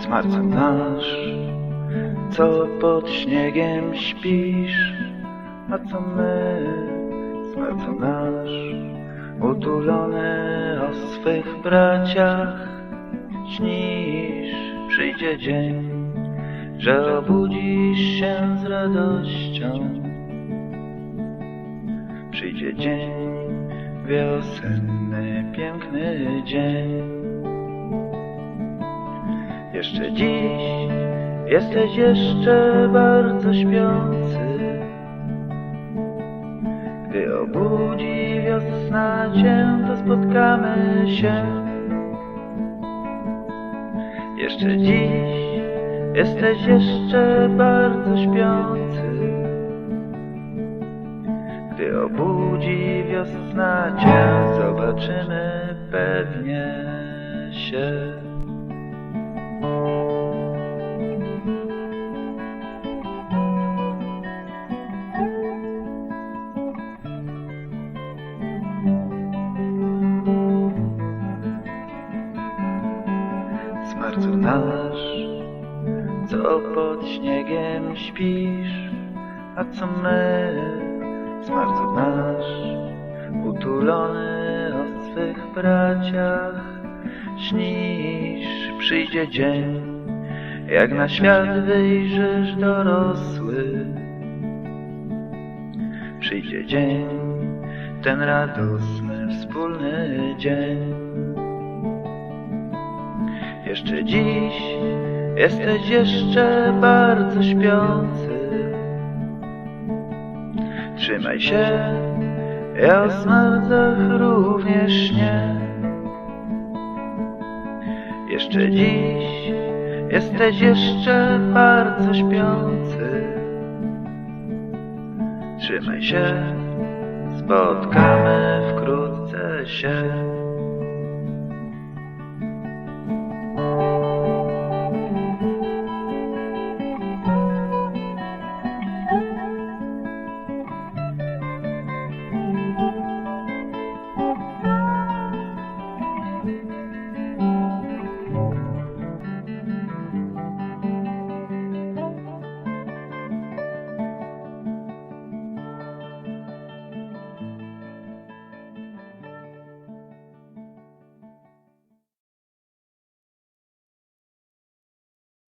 Smarcu nasz, co pod śniegiem śpisz, a co my, smarcu nasz, utulony o swych braciach, śnisz, przyjdzie dzień, że obudzisz się z radością. Przyjdzie dzień, wiosenny, piękny dzień. Jeszcze dziś jesteś jeszcze bardzo śpiący. Gdy obudzi wiosna cię, to spotkamy się. Jeszcze dziś jesteś jeszcze bardzo śpiący. Gdy obudzi wiosna cię, zobaczymy pewnie się. Smarcu co pod śniegiem śpisz, a co my, smarcu nasz, utulony o swych braciach, śnisz, przyjdzie dzień, jak na świat wyjrzysz dorosły. Przyjdzie dzień, ten radosny, wspólny dzień. Jeszcze dziś jesteś jeszcze bardzo śpiący. Trzymaj się, ja o smarcach również nie. Jeszcze dziś jesteś jeszcze bardzo śpiący. Trzymaj się, spotkamy wkrótce się.